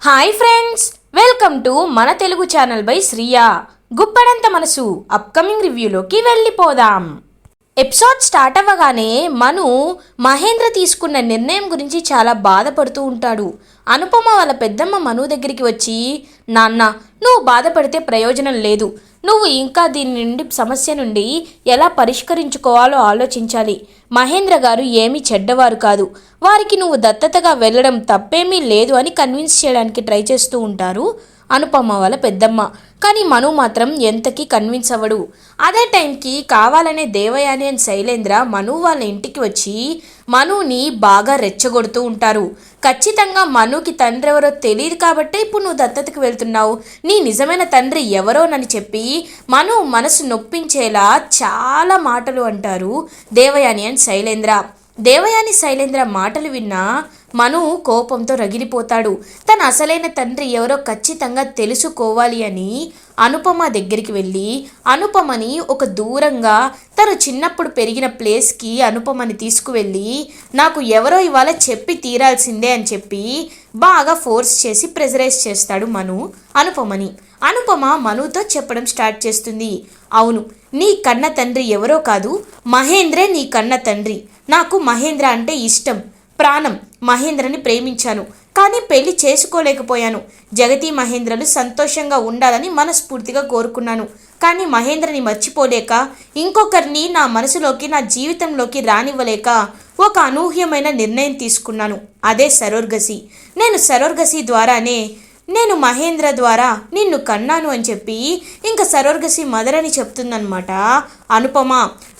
Hi friends welcome to మన Telugu channel by Shriya Guppedantha Manasu upcoming రివ్యూలోకి వెళ్ళిపోదాం. Episode start అవ్వగానే మను మహేంద్ర తీసుకున్న నిర్ణయం గురించి చాలా బాధపడుతూ ఉంటాడు. అనుపమ వాళ్ళ పెద్దమ్మ మను దగ్గరికి వచ్చి నాన్న నువ్వు బాధపడితే ప్రయోజనం లేదు. నువ్వు ఇంకా దీని నుండి సమస్య నుండి ఎలా పరిష్కరించుకోవాలో ఆలోచించాలి. మహేంద్ర గారు ఏమీ చెడ్డవారు కాదు. వారికి నువ్వు దత్తతగా వెళ్ళడం తప్పేమీ లేదు అని కన్విన్స్ చేయడానికి ట్రై చేస్తూ ఉంటారు అనుపమ్మ వాళ్ళ పెద్దమ్మ. కానీ మను మాత్రం ఎంతకీ కన్విన్స్ అవ్వడు. అదే టైంకి కావాలనే దేవయాని అండ్ శైలేంద్ర మను వాళ్ళ ఇంటికి వచ్చి మనుని బాగా రెచ్చగొడుతూ ఉంటారు. ఖచ్చితంగా మనుకి తండ్రి ఎవరో తెలియదు కాబట్టే ఇప్పుడు నువ్వు దత్తతకి వెళ్తున్నావు. నీ నిజమైన తండ్రి ఎవరోనని చెప్పి మను మనసు నొప్పించేలా చాలా మాటలు అంటారు దేవయాని అండ్ శైలేంద్ర. దేవయాని శైలేంద్ర మాటలు విన్నా మను కోపంతో రగిలిపోతాడు. తన అసలైన తండ్రి ఎవరో ఖచ్చితంగా తెలుసుకోవాలి అని అనుపమ దగ్గరికి వెళ్ళి అనుపమని ఒక దూరంగా తను చిన్నప్పుడు పెరిగిన ప్లేస్కి అనుపమని తీసుకువెళ్ళి నాకు ఎవరో ఇవాళ చెప్పి తీరాల్సిందే అని చెప్పి బాగా ఫోర్స్ చేసి ప్రెజరైజ్ చేస్తాడు మను అనుపమని. అనుపమ మనుతో చెప్పడం స్టార్ట్ చేస్తుంది. అవును నీ కన్న తండ్రి ఎవరో కాదు మహేంద్రే నీ కన్న తండ్రి. నాకు మహేంద్ర అంటే ఇష్టం ప్రాణం మహేంద్రని ప్రేమించాను కానీ పెళ్ళి చేసుకోలేకపోయాను. జగతి మహేంద్రలు సంతోషంగా ఉండాలని మనస్ఫూర్తిగా కోరుకున్నాను కానీ మహేంద్రని మర్చిపోలేక ఇంకొకరిని నా మనసులోకి నా జీవితంలోకి రానివ్వలేక ఒక అనూహ్యమైన నిర్ణయం తీసుకున్నాను. అదే సరోర్గసి. నేను సరోర్గసి ద్వారానే నేను మహేంద్ర ద్వారా నిన్ను కన్నాను అని చెప్పి ఇంకా సరోర్గసి మదర్ అని చెప్తుందనమాట. అనుపమ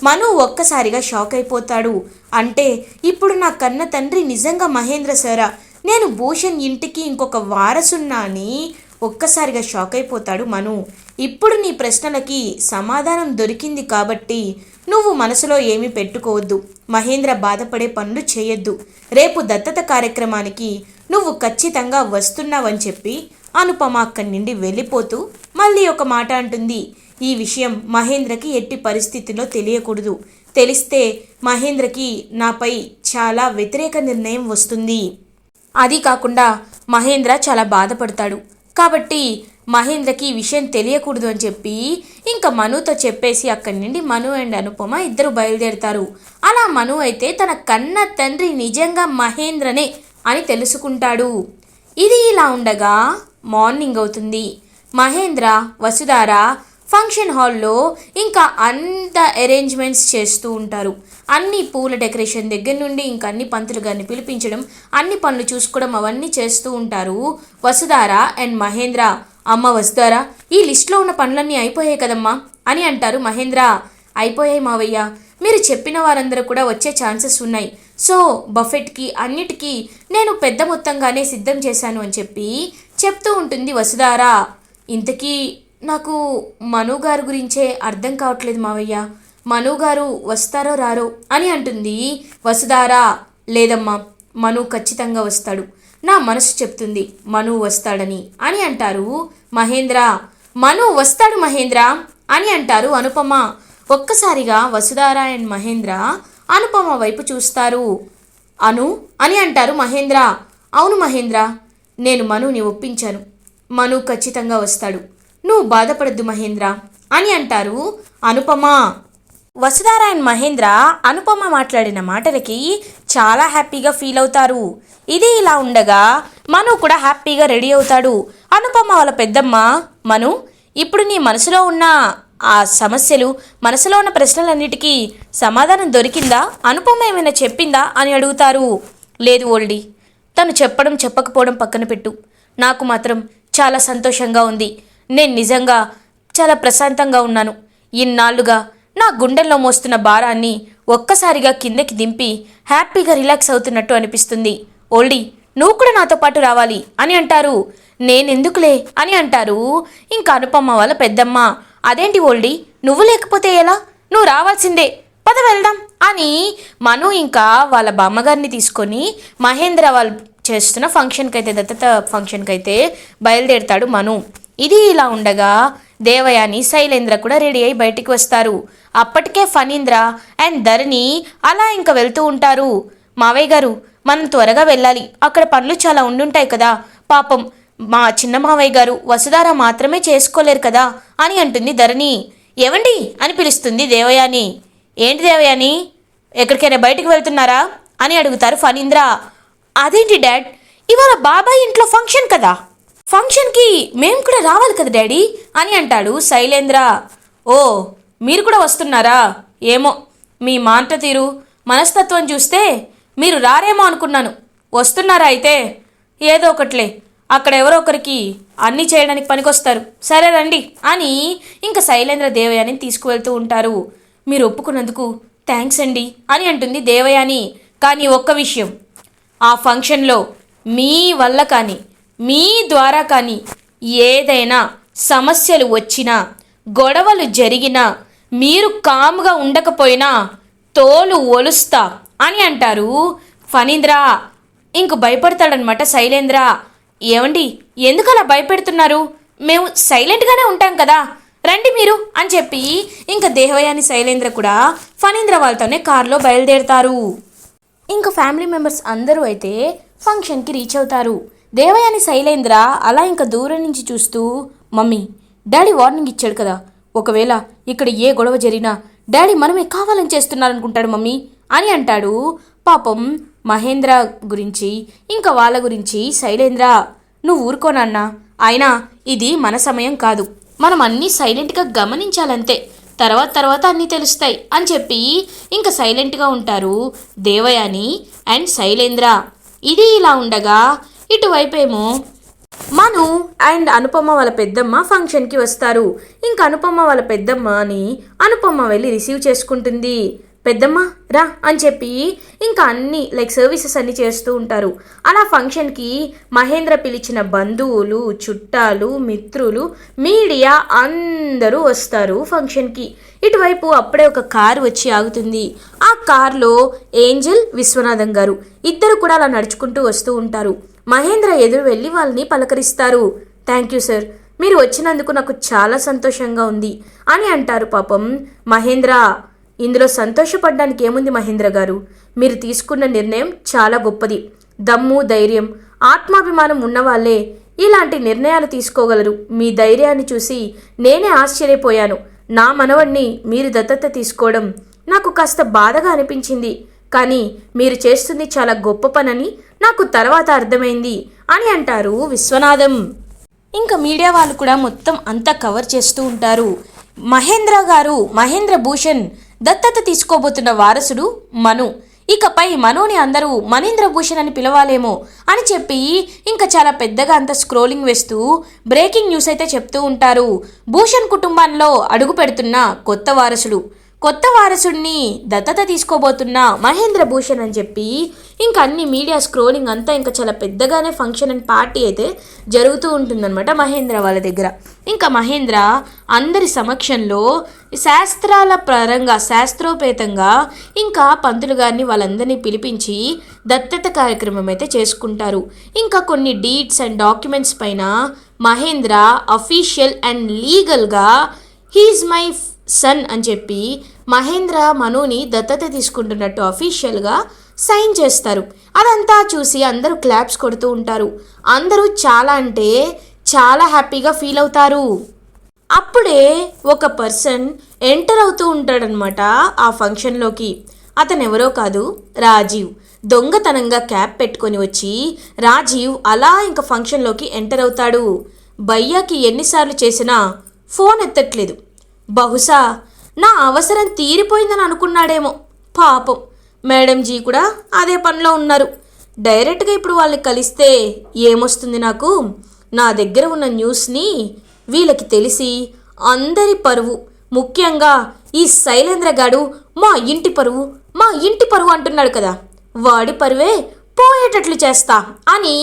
మను ఒక్కసారిగా షాక్ అయిపోతాడు. అంటే ఇప్పుడు నా కన్న తండ్రి నిజంగా మహేంద్ర సరా? నేను భూషణ్ ఇంటికి ఇంకొక వారసున్నా అని ఒక్కసారిగా షాక్ అయిపోతాడు మను. ఇప్పుడు నీ ప్రశ్నలకి సమాధానం దొరికింది కాబట్టి నువ్వు మనసులో ఏమీ పెట్టుకోవద్దు. మహేంద్ర బాధపడే పనులు చేయొద్దు. రేపు దత్తత కార్యక్రమానికి నువ్వు ఖచ్చితంగా వస్తున్నావని చెప్పి అనుపమ అక్కడి నుండి వెళ్ళిపోతూ మళ్ళీ ఒక మాట అంటుంది. ఈ విషయం మహేంద్రకి ఎట్టి పరిస్థితిలో తెలియకూడదు. తెలిస్తే మహేంద్రకి నాపై చాలా వ్యతిరేక నిర్ణయం వస్తుంది. అది కాకుండా మహేంద్ర చాలా బాధపడతాడు. కాబట్టి మహేంద్రకి ఈ విషయం తెలియకూడదు అని చెప్పి ఇంకా మనుతో చెప్పేసి అక్కడి నుండి మను అండ్ అనుపమ ఇద్దరు బయలుదేరుతారు. అలా మను అయితే తన కన్న తండ్రి నిజంగా మహేంద్రనే అని తెలుసుకుంటాడు. ఇది ఇలా ఉండగా మార్నింగ్ అవుతుంది. మహేంద్ర వసుధార ఫంక్షన్ హాల్లో ఇంకా అంత అరేంజ్మెంట్స్ చేస్తూ ఉంటారు. అన్ని పూల డెకరేషన్ దగ్గర నుండి ఇంకా అన్ని పంతులు గారిని పిలిపించడం అన్ని పనులు చూసుకోవడం అవన్నీ చేస్తూ ఉంటారు వసుధార అండ్ మహేంద్ర. అమ్మ వసుధార ఈ లిస్ట్లో ఉన్న పనులన్నీ అయిపోయాయి కదమ్మా అని అంటారు మహేంద్ర. అయిపోయాయి మావయ్య. మీరు చెప్పిన వారందరూ కూడా వచ్చే ఛాన్సెస్ ఉన్నాయి. సో బఫెట్కి అన్నిటికీ నేను పెద్ద మొత్తంగానే సిద్ధం చేశాను అని చెప్పి చెప్తూ ఉంటుంది వసుధార. ఇంతకీ నాకు మను గారి గురించే అర్థం కావట్లేదు మావయ్య. మను గారు వస్తారో రారో అని అంటుంది వసుధార. లేదమ్మా మను ఖచ్చితంగా వస్తాడు. నా మనసు చెప్తుంది మను వస్తాడని అని అంటారు మహేంద్ర. మను వస్తాడు మహేంద్ర అని అంటారు అనుపమ. ఒక్కసారిగా వసుధార అండ్ మహేంద్ర అనుపమ వైపు చూస్తారు. అను అని అంటారు మహేంద్ర. అవును మహేంద్ర నేను మనుని ఒప్పించాను. మను ఖచ్చితంగా వస్తాడు. నువ్వు బాధపడద్దు మహేంద్ర అని అంటారు అనుపమ. వసుధార అండ్ మహేంద్ర అనుపమ మాట్లాడిన మాటలకి చాలా హ్యాపీగా ఫీల్ అవుతారు. ఇది ఇలా ఉండగా మను కూడా హ్యాపీగా రెడీ అవుతాడు. అనుపమ వాళ్ళ పెద్దమ్మ మను ఇప్పుడు నీ మనసులో ఉన్న ఆ సమస్యలు మనసులో ఉన్న ప్రశ్నలన్నిటికీ సమాధానం దొరికిందా? అనుపమ ఏమైనా చెప్పిందా? అని అడుగుతారు. లేదు ఓల్డీ తను చెప్పడం చెప్పకపోవడం పక్కన పెట్టు. నాకు మాత్రం చాలా సంతోషంగా ఉంది. నేను నిజంగా చాలా ప్రశాంతంగా ఉన్నాను. ఇన్నాళ్ళుగా నా గుండెల్లో మోస్తున్న భారాన్ని ఒక్కసారిగా కిందకి దింపి హ్యాపీగా రిలాక్స్ అవుతున్నట్టు అనిపిస్తుంది. ఓల్డీ నువ్వు కూడా నాతో పాటు రావాలి అని అంటారు. నేనెందుకులే అని అంటారు. ఇంకా అనుపమ్మ వాళ్ళ పెద్దమ్మ. అదేంటి ఓల్డీ? నువ్వు లేకపోతే ఎలా? నువ్వు రావాల్సిందే. పద వెళ్దాం. అని మను ఇంకా వాళ్ళ బామ్మగారిని తీసుకొని మహేంద్ర వాళ్ళు చేస్తున్న ఫంక్షన్కి అయితే దత్తత ఫంక్షన్కి అయితే బయలుదేరుతాడు మను. ఇది ఇలా ఉండగా దేవయాని శైలేంద్ర కూడా రెడీ అయి బయటికి వస్తారు. అప్పటికే ఫణీంద్ర అండ్ ధరణి అలా ఇంకా వెళ్తూ ఉంటారు. మావయ్య గారు మనం త్వరగా వెళ్ళాలి. అక్కడ పనులు చాలా ఉండుంటాయి కదా. పాపం మా చిన్న మావయ్య గారు వసుధార మాత్రమే చేసుకోలేరు కదా అని అంటుంది ధరణి. ఏవండి? అని పిలుస్తుంది దేవయాని. ఏంటి దేవయాని? ఎక్కడికైనా బయటికి వెళ్తున్నారా? అని అడుగుతారు ఫణీంద్ర. అదేంటి డాడ్? ఇవాళ బాబాయ్ ఇంట్లో ఫంక్షన్ కదా. ఫంక్షన్కి మేము కూడా రావాలి కదా డాడీ? అని అంటాడు శైలేంద్ర. ఓ మీరు కూడా వస్తున్నారా? ఏమో మీ మాట తీరు మనస్తత్వం చూస్తే మీరు రారేమో అనుకున్నాను. వస్తున్నారా అయితే? ఏదో ఒకట్లే. అక్కడ ఎవరో ఒకరికి అన్నీ చేయడానికి పనికొస్తారు. సరే రండి అని ఇంకా శైలేంద్ర దేవయాని తీసుకువెళ్తూ ఉంటారు. మీరు ఒప్పుకున్నందుకు థ్యాంక్స్ అండి అని అంటుంది దేవయాని. కానీ ఒక్క విషయం. ఆ ఫంక్షన్లో మీ వల్ల కానీ మీ ద్వారా కానీ ఏదైనా సమస్యలు వచ్చినా గొడవలు జరిగినా మీరు కాముగా ఉండకపోయినా తోలు ఒలుస్తా అని అంటారు. ఫణీంద్ర ఇంక భయపడతాడనమాట శైలేంద్ర. ఏమండి ఎందుకలా భయపెడుతున్నారు? మేము సైలెంట్గానే ఉంటాం కదా. రండి మీరు అని చెప్పి ఇంకా దేహవయాని శైలేంద్ర కూడా ఫణీంద్ర వాళ్ళతోనే కారులో బయలుదేరుతారు. ఇంకా ఫ్యామిలీ మెంబర్స్ అందరూ అయితే ఫంక్షన్కి రీచ్ అవుతారు. దేవయాని శైలేంద్ర అలా ఇంకా దూరం నుంచి చూస్తూ మమ్మీ డాడీ వార్నింగ్ ఇచ్చాడు కదా. ఒకవేళ ఇక్కడ ఏ గొడవ జరిగినా డాడీ మనమే కావాలని చేస్తున్నారనుకుంటాడు మమ్మీ అని అంటాడు. పాపం మహేంద్ర గురించి ఇంకా వాళ్ళ గురించి శైలేంద్ర నువ్వు ఊరుకోనన్నా అయినా ఇది మన సమయం కాదు. మనం అన్నీ సైలెంట్గా గమనించాలంతే. తర్వాత తర్వాత అన్నీ తెలుస్తాయి అని చెప్పి ఇంకా సైలెంట్గా ఉంటారు దేవయాని అండ్ శైలేంద్ర. ఇది ఇలా ఉండగా ఇటువైపేమో మను అండ్ అనుపమ వాళ్ళ పెద్దమ్మ ఫంక్షన్కి వస్తారు. ఇంకా అనుపమ వాళ్ళ పెద్దమ్మ అని అనుపమ వెళ్ళి రిసీవ్ చేసుకుంటుంది. పెద్దమ్మ రా అని చెప్పి ఇంకా అన్ని లైక్ సర్వీసెస్ అన్ని చేస్తూ ఉంటారు. అలా ఫంక్షన్కి మహేంద్ర పిలిచిన బంధువులు చుట్టాలు మిత్రులు మీడియా అందరూ వస్తారు ఫంక్షన్కి. ఇటువైపు అప్పుడే ఒక కారు వచ్చి ఆగుతుంది. ఆ కార్లో ఏంజల్ విశ్వనాథం గారు. ఇద్దరు కూడా అలా నడుచుకుంటూ వస్తూ ఉంటారు. మహేంద్ర ఎదురు వెళ్ళి వాళ్ళని పలకరిస్తారు. Thank you sir. మీరు వచ్చినందుకు నాకు చాలా సంతోషంగా ఉంది అని అంటారు పాపం మహేంద్ర. ఇందులో సంతోషపడడానికి ఏముంది మహేంద్ర గారు? మీరు తీసుకున్న నిర్ణయం చాలా గొప్పది. దమ్ము ధైర్యం ఆత్మాభిమానం ఉన్నవాళ్ళే ఇలాంటి నిర్ణయాలు తీసుకోగలరు. మీ ధైర్యాన్ని చూసి నేనే ఆశ్చర్యపోయాను. నా మనవణ్ణి మీరు దత్తత తీసుకోవడం నాకు కాస్త బాధగా అనిపించింది. కానీ మీరు చేస్తుంది చాలా గొప్ప పనని నాకు తర్వాత అర్థమైంది అని అంటారు విశ్వనాథం. ఇంకా మీడియా వాళ్ళు కూడా మొత్తం అంతా కవర్ చేస్తూ ఉంటారు. మహేంద్ర గారు మహేంద్ర భూషణ్ దత్తత తీసుకోబోతున్న వారసుడు మను. ఇకపై మనోని అందరూ మనేంద్ర భూషణ్ అని పిలవాలేమో అని చెప్పి ఇంకా చాలా పెద్దగా అంత స్క్రోలింగ్ వేస్తూ బ్రేకింగ్ న్యూస్ అయితే చెప్తూ ఉంటారు. భూషణ్ కుటుంబంలో అడుగు పెడుతున్న కొత్త వారసుడు. కొత్త వారసుడిని దత్తత తీసుకోబోతున్న మహేంద్ర భూషణ్ అని చెప్పి ఇంకా అన్ని మీడియా స్క్రోలింగ్ అంతా ఇంకా చాలా పెద్దగానే ఫంక్షన్ అండ్ పార్టీ అయితే జరుగుతూ ఉంటుందన్నమాట మహేంద్ర వాళ్ళ దగ్గర. ఇంకా మహేంద్ర అందరి సమక్షంలో శాస్త్రాల పరంగా శాస్త్రోపేతంగా ఇంకా పంతులు గారిని వాళ్ళందరినీ పిలిపించి దత్తత కార్యక్రమం అయితే చేసుకుంటారు. ఇంకా కొన్ని డీట్స్ అండ్ డాక్యుమెంట్స్ పైన మహేంద్ర అఫీషియల్ అండ్ లీగల్గా హీఈస్ మై సన్ అని చెప్పి మహేంద్ర మనుని దత్తత తీసుకుంటున్నట్టు అఫీషియల్గా సైన్ చేస్తారు. అదంతా చూసి అందరూ క్లాప్స్ కొడుతూ ఉంటారు. అందరూ చాలా అంటే చాలా హ్యాపీగా ఫీల్ అవుతారు. అప్పుడే ఒక పర్సన్ ఎంటర్ అవుతూ ఉంటాడనమాట ఆ ఫంక్షన్లోకి అతను ఎవరో కాదు రాజీవ్. దొంగతనంగా క్యాప్ పెట్టుకొని వచ్చి రాజీవ్ అలా ఇంకా ఫంక్షన్లోకి ఎంటర్ అవుతాడు. భయ్యాకి ఎన్నిసార్లు చేసినా ఫోన్ ఎత్తట్లేదు. బహుశా నా అవసరం తీరిపోయిందని అనుకున్నాడేమో. పాపం. మేడం జీ కూడా అదే పనిలో ఉన్నారు. డైరెక్ట్గా ఇప్పుడు వాళ్ళని కలిస్తే ఏమొస్తుంది నాకు? నా దగ్గర ఉన్న న్యూస్ని వీళ్ళకి తెలిసి అందరి పరువు ముఖ్యంగా ఈ శైలేంద్ర గాడు మా ఇంటి పరువు మా ఇంటి పరువు అంటున్నాడు కదా. వాడి పరువే పోయేటట్లు చేస్తా అని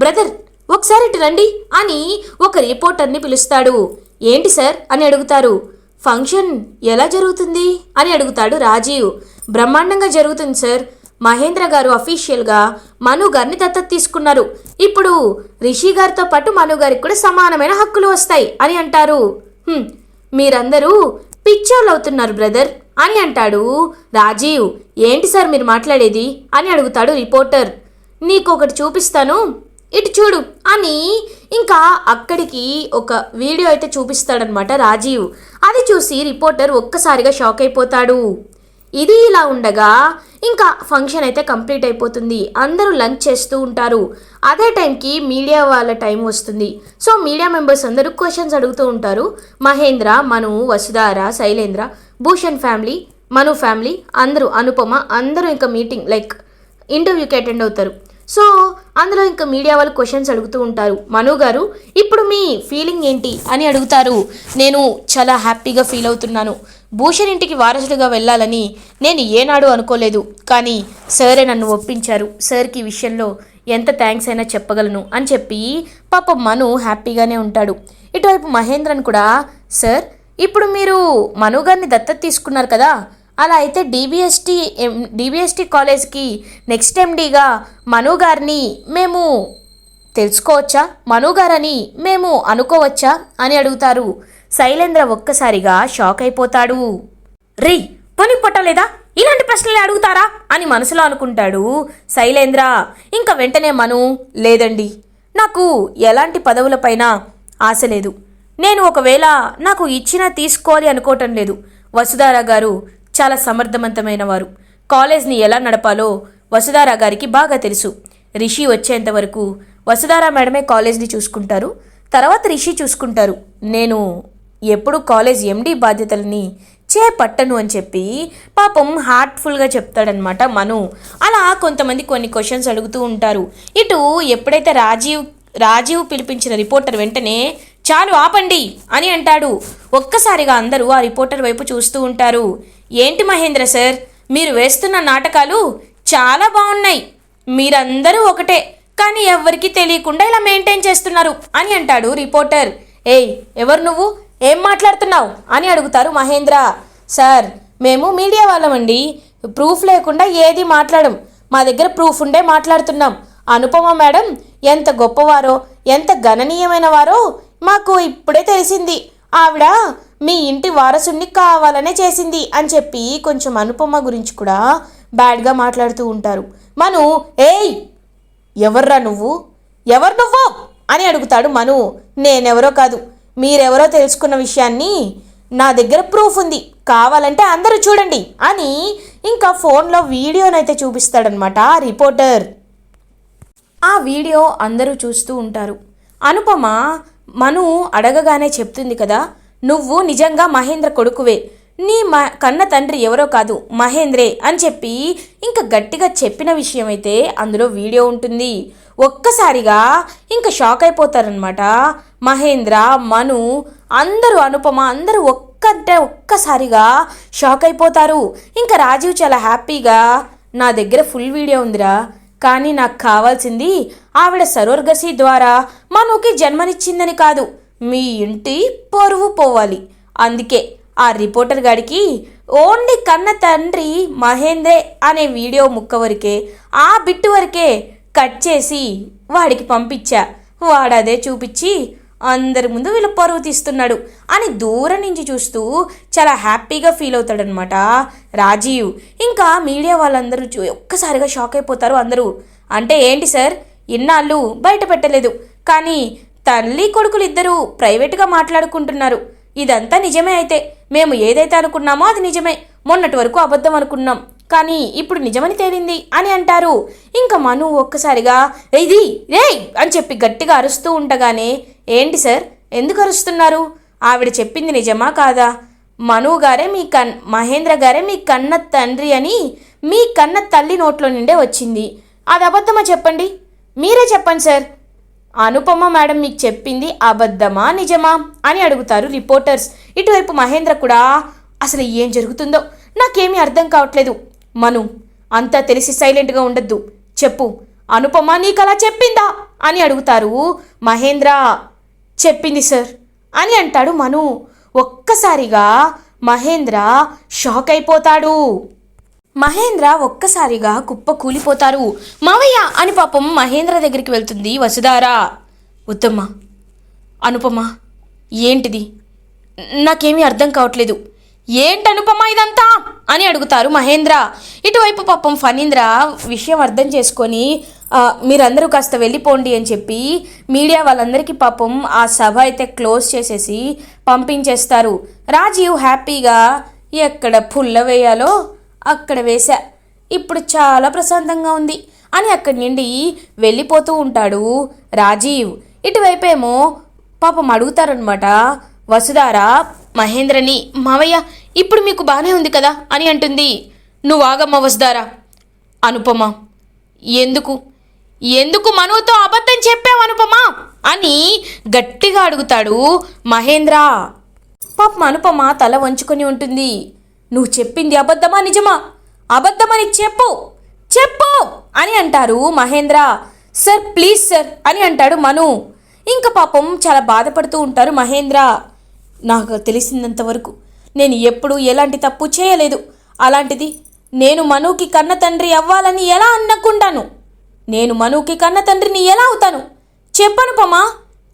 బ్రదర్ ఒకసారి ఇటు రండి అని ఒక రిపోర్టర్ని పిలుస్తాడు. ఏంటి సార్? అని అడుగుతారు. ఫంక్షన్ ఎలా జరుగుతుంది? అని అడుగుతాడు రాజీవ్. బ్రహ్మాండంగా జరుగుతుంది సార్. మహేంద్ర గారు అఫీషియల్గా మను గారిని దత్తత తీసుకున్నారు. ఇప్పుడు రిషి గారితో పాటు మను గారికి కూడా సమానమైన హక్కులు వస్తాయి అని అంటారు. మీరందరూ పిచ్చోళ్ళు అవుతున్నారు బ్రదర్ అని అంటాడు రాజీవ్. ఏంటి సార్ మీరు మాట్లాడేది? అని అడుగుతాడు రిపోర్టర్. నీకు ఒకటి చూపిస్తాను. ఇటు చూడు అని ఇంకా అక్కడికి ఒక వీడియో అయితే చూపిస్తాడనమాట రాజీవ్. అది చూసి రిపోర్టర్ ఒక్కసారిగా షాక్ అయిపోతాడు. ఇది ఇలా ఉండగా ఇంకా ఫంక్షన్ అయితే కంప్లీట్ అయిపోతుంది. అందరూ లంచ్ చేస్తూ ఉంటారు. అదే టైంకి మీడియా వాళ్ళ టైం వస్తుంది. సో మీడియా మెంబర్స్ అందరూ క్వశ్చన్స్ అడుగుతూ ఉంటారు. మహేంద్ర మను వసుధార శైలేంద్ర భూషణ్ ఫ్యామిలీ మను ఫ్యామిలీ అందరూ అనుపమ అందరూ ఇంకా మీటింగ్ లైక్ ఇంటర్వ్యూకి అటెండ్ అవుతారు. సో అందులో ఇంకా మీడియా వాళ్ళు క్వశ్చన్స్ అడుగుతూ ఉంటారు. మను గారు ఇప్పుడు మీ ఫీలింగ్ ఏంటి? అని అడుగుతారు. నేను చాలా హ్యాపీగా ఫీల్ అవుతున్నాను. భూషణ్ ఇంటికి వారసుడిగా వెళ్ళాలని నేను ఏనాడు అనుకోలేదు. కానీ సరే నన్ను ఒప్పించారు. సార్కి విషయంలో ఎంత థ్యాంక్స్ అయినా చెప్పగలను అని చెప్పి పాప మను హ్యాపీగానే ఉంటాడు. ఇటువైపు మహేంద్రన్ కూడా సార్ ఇప్పుడు మీరు మను గారిని దత్తత తీసుకున్నారు కదా అలా అయితే డీబీఎస్టీ ఎం డీబీఎస్టీ కాలేజ్కి నెక్స్ట్ ఎండీగా మను గారిని మేము తెలుసుకోవచ్చా? మను గారని మేము అనుకోవచ్చా? అని అడుగుతారు. శైలేంద్ర ఒక్కసారిగా షాక్ అయిపోతాడు. రే పని పట్టలేదా? ఇలాంటి ప్రశ్నలే అడుగుతారా? అని మనసులో అనుకుంటాడు శైలేంద్ర. ఇంకా వెంటనే మను లేదండి. నాకు ఎలాంటి పదవులపైన ఆశ లేదు. నేను ఒకవేళ నాకు ఇచ్చినా తీసుకోవాలి అనుకోవటం లేదు. వసుధారా గారు చాలా సమర్థవంతమైన వారు. కాలేజ్ని ఎలా నడపాలో వసుధారా గారికి బాగా తెలుసు. రిషి వచ్చేంత వరకు వసుధారా మేడమే కాలేజ్ని చూసుకుంటారు. తర్వాత రిషి చూసుకుంటారు. నేను ఎప్పుడు కాలేజ్ ఎండి బాధ్యతలని చేపట్టను అని చెప్పి పాపం హార్ట్ఫుల్గా చెప్తాడనమాట మను. అలా కొంతమంది కొన్ని క్వశ్చన్స్ అడుగుతూ ఉంటారు. ఇటు ఎప్పుడైతే రాజీవ్ రాజీవ్ పిలిపించిన రిపోర్టర్ వెంటనే చాలు ఆపండి అని అంటాడు. ఒక్కసారిగా అందరూ ఆ రిపోర్టర్ వైపు చూస్తూ ఉంటారు. ఏంటి మహేంద్ర సార్? మీరు వేస్తున్న నాటకాలు చాలా బాగున్నాయి. మీరందరూ ఒకటే కానీ ఎవ్వరికీ తెలియకుండా ఇలా మెయింటైన్ చేస్తున్నారు అని అంటాడు రిపోర్టర్. ఏయ్ ఎవరు నువ్వు? ఏం మాట్లాడుతున్నావు? అని అడుగుతారు మహేంద్ర. సార్ మేము మీడియా వాళ్ళమండి. ప్రూఫ్ లేకుండా ఏది మాట్లాడం. మా దగ్గర ప్రూఫ్ ఉండే మాట్లాడుతున్నాం. అనుపమ మేడం ఎంత గొప్పవారో ఎంత గణనీయమైన వారో మాకు ఇప్పుడే తెలిసింది. ఆవిడ మీ ఇంటి వారసుని కావాలనే చేసింది అని చెప్పి కొంచెం అనుపమ గురించి కూడా బ్యాడ్గా మాట్లాడుతూ ఉంటారు. మను ఏయ్! ఎవర్రా నువ్వు? ఎవరు నువ్వు? అని అడుగుతాడు మను. నేనెవరో కాదు. మీరెవరో తెలుసుకున్న విషయాన్ని నా దగ్గర ప్రూఫ్ ఉంది. కావాలంటే అందరూ చూడండి అని ఇంకా ఫోన్లో వీడియోనైతే చూపిస్తాడనమాట ఆ రిపోర్టర్. ఆ వీడియో అందరూ చూస్తూ ఉంటారు. అనుపమ మను అడగగానే చెప్తుంది కదా నువ్వు నిజంగా మహేంద్ర కొడుకువే. నీ మ కన్న తండ్రి ఎవరో కాదు మహేంద్రే అని చెప్పి ఇంకా గట్టిగా చెప్పిన విషయం అయితే అందులో వీడియో ఉంటుంది. ఒక్కసారిగా ఇంకా షాక్ అయిపోతారనమాట మహేంద్ర మను అందరూ అనుపమ అందరూ ఒక్కంటే ఒక్కసారిగా షాక్ అయిపోతారు. ఇంకా రాజీవ్ చాలా హ్యాపీగా నా దగ్గర ఫుల్ వీడియో ఉందిరా. కానీ నాకు కావాల్సింది ఆవిడ సరోర్గసి ద్వారా మనుకి జన్మనిచ్చిందని కాదు. మీ ఇంటి పరువు పోవాలి. అందుకే ఆ రిపోర్టర్ గాడికి ఓన్లీ కన్న తండ్రి మహేంద్రే అనే వీడియో ముక్క వరకే ఆ బిట్టు వరకే కట్ చేసి వాడికి పంపించా. అదే చూపించి అందరి ముందు వీళ్ళ పరువు తీస్తున్నాడు అని దూరం నుంచి చూస్తూ చాలా హ్యాపీగా ఫీల్ అవుతాడనమాట రాజీవ్. ఇంకా మీడియా వాళ్ళందరూ చూ ఒక్కసారిగా షాక్ అయిపోతారు అందరూ. అంటే ఏంటి సార్? ఇన్నాళ్ళు బయట పెట్టలేదు. కానీ తల్లి కొడుకులు ఇద్దరూ ప్రైవేట్గా మాట్లాడుకుంటున్నారు. ఇదంతా నిజమే అయితే. మేము ఏదైతే అనుకున్నామో అది నిజమే. మొన్నటి వరకు అబద్ధం అనుకున్నాం. కానీ ఇప్పుడు నిజమని తేలింది అని అంటారు. ఇంకా మను ఒక్కసారిగా ఇది రేయ్! అని చెప్పి గట్టిగా అరుస్తూ ఉండగానే ఏంటి సార్? ఎందుకు అరుస్తున్నారు? ఆవిడ చెప్పింది నిజమా కాదా? మనువు గారే మీ కన్ మహేంద్ర గారే మీ కన్న తండ్రి అని మీ కన్న తల్లి నోట్లో నుండే వచ్చింది. అది అబద్ధమా చెప్పండి? మీరే చెప్పండి సార్. అనుపమ మేడం మీకు చెప్పింది అబద్ధమా నిజమా అని అడుగుతారు రిపోర్టర్స్. ఇటువైపు మహేంద్ర కూడా అసలు ఏం జరుగుతుందో? నాకేమీ అర్థం కావట్లేదు. మను అంతా తెలిసి సైలెంట్గా ఉండద్దు. చెప్పు. అనుపమ నీకు అలా చెప్పిందా? అని అడుగుతారు మహేంద్ర. చెప్పింది సార్ అని అంటాడు మను. ఒక్కసారిగా మహేంద్ర షాక్ అయిపోతాడు. మహేంద్ర ఒక్కసారిగా కుప్ప కూలిపోతారు. మావయ్య అని పాపం మహేంద్ర దగ్గరికి వెళ్తుంది వసుధారా. వద్దమ్మా అనుపమ ఏంటిది? నాకేమీ అర్థం కావట్లేదు. ఏంటి ఇదంతా? అని అడుగుతారు మహేంద్ర. ఇటువైపు పాపం ఫణీంద్ర విషయం అర్థం చేసుకొని మీరందరూ కాస్త వెళ్ళిపోండి అని చెప్పి మీడియా వాళ్ళందరికీ పాపం ఆ సభ అయితే క్లోజ్ చేసేసి పంపించేస్తారు. రాజీవ్ హ్యాపీగా ఎక్కడ పుల్ల వేయాలో అక్కడ వేశా. ఇప్పుడు చాలా ప్రశాంతంగా ఉంది అని అక్కడి నుండి వెళ్ళిపోతూ ఉంటాడు రాజీవ్. ఇటువైపేమో పాపం అడుగుతారనమాట వసుధారా మహేంద్రని మావయ్య ఇప్పుడు మీకు బాగానే ఉంది కదా? అని అంటుంది. నువ్వు ఆగమ్మ వసుధారా. అనుపమ. ఎందుకు? ఎందుకు మనుతో అబద్ధం చెప్పావు అనుపమా? అని గట్టిగా అడుగుతాడు మహేంద్ర. పాపం అనుపమ తల వంచుకొని ఉంటుంది. నువ్వు చెప్పింది అబద్ధమా నిజమా? అబద్ధమని చెప్పు. చెప్పు అని అంటారు మహేంద్ర. సార్ ప్లీజ్ సార్ అని అంటాడు మను. ఇంకా పాపం చాలా బాధపడుతూ ఉంటారు మహేంద్ర. నాకు తెలిసినంతవరకు నేను ఎప్పుడు ఎలాంటి తప్పు చేయలేదు. అలాంటిది నేను మనుకి కన్న తండ్రి అవ్వాలని ఎలా అనుకుంటాను నేను మనుకి కన్న తండ్రిని ఎలా అవుతాను? చెప్పను పమా.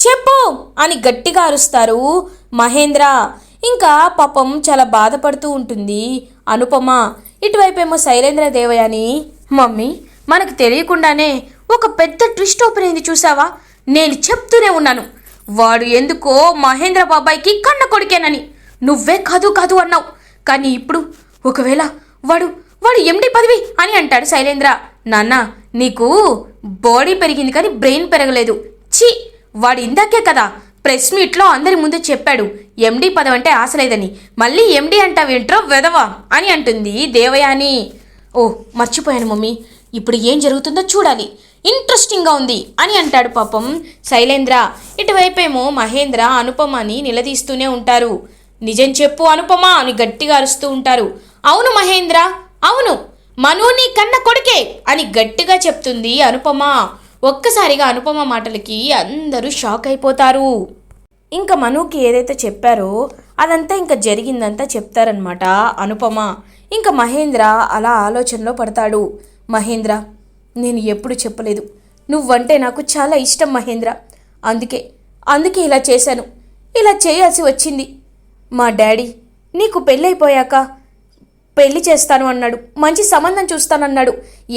చెప్పు అని గట్టిగా అరుస్తారు మహేంద్ర. ఇంకా పాపం చాలా బాధపడుతూ ఉంటుంది. అనుపమ ఇటువైపేమో శైలేంద్ర దేవయాని మమ్మీ మనకు తెలియకుండానే ఒక పెద్ద ట్విస్ట్ ఓపెన్ అయింది చూసావా? నేను చెప్తూనే ఉన్నాను. వాడు ఎందుకో మహేంద్ర బాబాయ్కి కన్న కొడుకేనని. నువ్వే కాదు కాదు అన్నావు. కానీ ఇప్పుడు ఒకవేళ వాడు వాడు ఎండి పదవి అని అంటాడు శైలేంద్ర. నాన్న నీకు బాడీ పెరిగింది కానీ బ్రెయిన్ పెరగలేదు. ఛీ వాడు ఇందాకే కదా ప్రెస్ మీట్లో అందరి ముందు చెప్పాడు ఎండి పదం అంటే ఆశ లేదని మళ్ళీ ఎండి అంటావేంట్రో వెదవా? అని అంటుంది దేవయాని. ఓ మర్చిపోయాను మమ్మీ. ఇప్పుడు ఏం జరుగుతుందో చూడాలి. ఇంట్రెస్టింగ్గా ఉంది అని అంటాడు పాపం శైలేంద్ర. ఇటువైపేమో మహేంద్ర అనుపమని నిలదీస్తూనే ఉంటారు. నిజం చెప్పు అనుపమ అని గట్టిగా అరుస్తూ ఉంటారు. అవును మహేంద్ర అవును. మను నీ కన్న కొడుకే అని గట్టిగా చెప్తుంది అనుపమ. ఒక్కసారిగా అనుపమ మాటలకి అందరూ షాక్ అయిపోతారు. ఇంకా మనుకి ఏదైతే చెప్పారో అదంతా ఇంకా జరిగిందంతా చెప్తారనమాట అనుపమ. ఇంకా మహేంద్ర అలా ఆలోచనలో పడతాడు. మహేంద్ర నేను ఎప్పుడు చెప్పలేదు. నువ్వంటే నాకు చాలా ఇష్టం మహేంద్ర. అందుకే అందుకే ఇలా చేశాను. ఇలా చేయాల్సి వచ్చింది. మా డాడీ నీకు పెళ్ళైపోయాక పెళ్ళి చేస్తాను అన్నాడు. మంచి సంబంధం చూస్తానన్నాడు.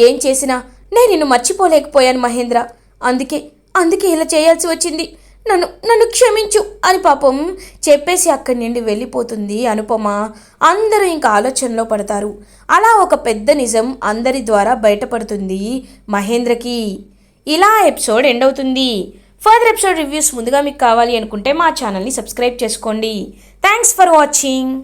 ఏం చేసినా నేను నిన్ను మర్చిపోలేకపోయాను మహేంద్ర. అందుకే అందుకే ఇలా చేయాల్సి వచ్చింది. నన్ను నన్ను క్షమించు అని పాపం చెప్పేసి అక్కడి నుండి వెళ్ళిపోతుంది అనుపమ. అందరూ ఇంకా ఆలోచనలో పడతారు. అలా ఒక పెద్ద నిజం అందరి ద్వారా బయటపడుతుంది మహేంద్రకి. ఇలా ఎపిసోడ్ ఎండ్ అవుతుంది. ఫర్దర్ ఎపిసోడ్ రివ్యూస్ ముందుగా మీకు కావాలి అనుకుంటే మా ఛానల్ని సబ్స్క్రైబ్ చేసుకోండి. Thanks for watching.